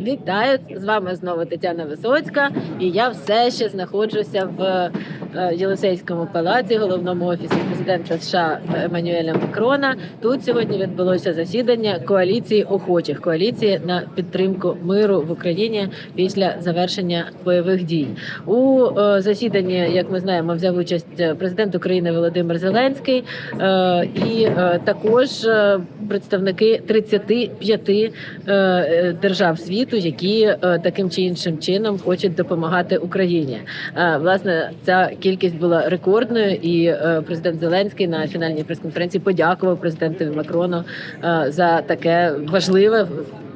Вітаю з вами знову Тетяна Висоцька, і я все ще знаходжуся в е, Єлисейському палаці, головному офісі президента США Еммануеля Макрона. Тут сьогодні відбулося засідання коаліції охочих коаліції на підтримку миру в Україні після завершення бойових дій. У е, засіданні, як ми знаємо, взяв участь президент України Володимир Зеленський е, і е, також е, представники 35 е, е, держав світу, які е, таким чи іншим чином хочуть допомагати Україні. Е, Власне, ця кількість була рекордною, і е, президент Зеленський на фінальній прес-конференції подякував президентові Макрону за таке важливе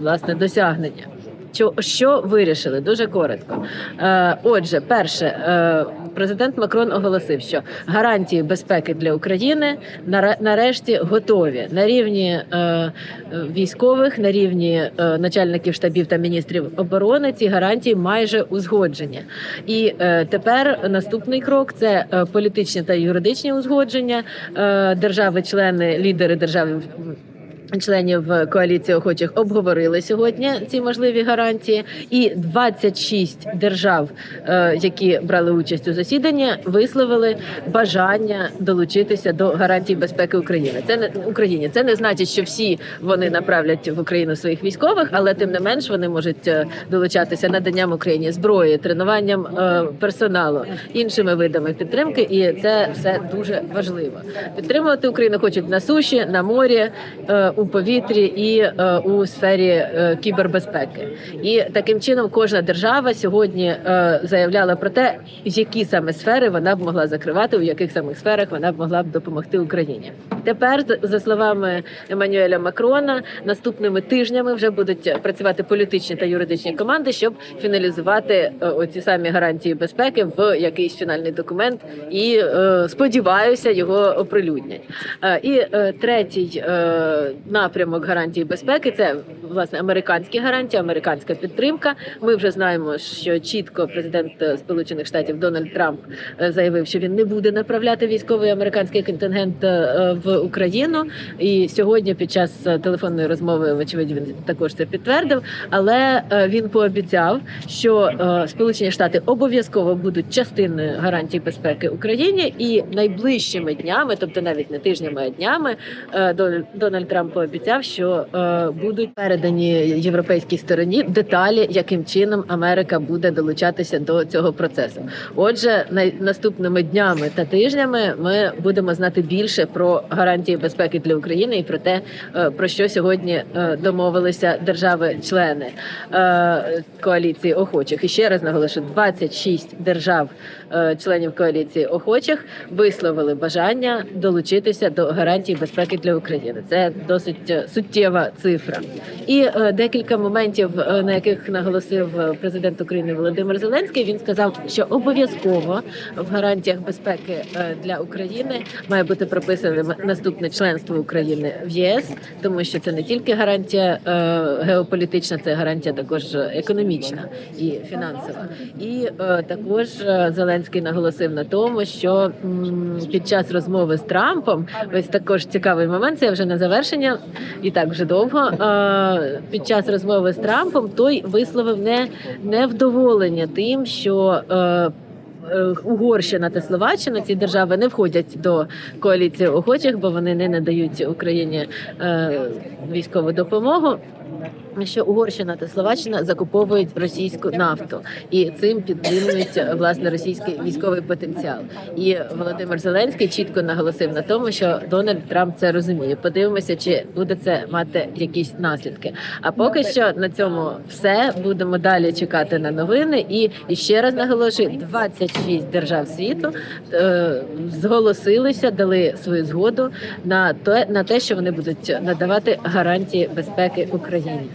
власне досягнення. Що, що вирішили дуже коротко. Е, отже, перше, е, президент Макрон оголосив, що гарантії безпеки для України наре- нарешті готові на рівні е, військових, на рівні начальників штабів та міністрів оборони. Ці гарантії майже узгоджені. І тепер наступний крок це політичні та юридичні узгодження. Держави-члени, лідери держави. Членів коаліції охочих обговорили сьогодні ці можливі гарантії, і 26 держав, е, які брали участь у засіданні, висловили бажання долучитися до гарантій безпеки України. Це не Україні. Це не значить, що всі вони направлять в Україну своїх військових, але тим не менш вони можуть е, долучатися наданням Україні зброї, тренуванням е, персоналу, іншими видами підтримки, і це все дуже важливо. Підтримувати Україну хочуть на суші, на морі, е, у повітрі і е, у сфері е, кібербезпеки. І таким чином кожна держава сьогодні е, заявляла про те, які саме сфери вона б могла закривати, у яких самих сферах вона б могла б допомогти Україні. Тепер, за- словами Еммануеля Макрона, наступними тижнями вже будуть працювати політичні та юридичні команди, щоб фіналізувати оці самі гарантії безпеки в якийсь фінальний документ. І сподіваюся, його оприлюднять. І третій напрямок гарантії безпеки це власне американські гарантії, американська підтримка. Ми вже знаємо, що чітко президент Сполучених Штатів Дональд Трамп е, заявив, що він не буде направляти військовий американський контингент е, в Україну. І сьогодні, під час е, телефонної розмови, вочевидь, він також це підтвердив. Але він пообіцяв, що Сполучені Штати обов'язково будуть частиною гарантій безпеки Україні, і найближчими днями, тобто навіть не тижнями, а днями, Дональд Трамп пообіцяв, що е, будуть передані європейській стороні деталі, яким чином Америка буде долучатися до цього процесу. Отже, най- наступними днями та тижнями ми будемо знати більше про гарантії безпеки для України і про те, е, про що сьогодні е, домовилися держави-члени е, коаліції охочих. І ще раз наголошую, 26 держав е, коаліції охочих висловили бажання долучитися до гарантій безпеки для України. Це досить е, суттєва цифра. І е, декілька моментів, е, на яких наголосив президент України Володимир Зеленський. Він сказав, що обов'язково в гарантіях безпеки для України має бути прописане наступне членство України в ЄС, тому що це не тільки гарантія геополітична, це гарантія також економічна і фінансова. І також Зеленський наголосив на тому, що під час розмови з Трампом ось також цікавий момент. Це вже на завершення, і так вже довго. Е, під час розмови з Трампом той висловив не невдоволення тим, що. Е, е, Угорщина та Словаччина ці держави не входять до коаліції охочих, бо вони не надають Україні військову допомогу. Що Угорщина та Словаччина закуповують російську нафту і цим підтримують власне російський військовий потенціал. І Володимир Зеленський чітко наголосив на тому, що Дональд Трамп це розуміє. Подивимося, чи буде це мати якісь наслідки. А поки що на цьому все будемо далі чекати на новини. І, ще раз наголошую: 26 держав світу е, зголосилися, дали свою згоду на те, на те, що вони будуть надавати гарантії безпеки Україні.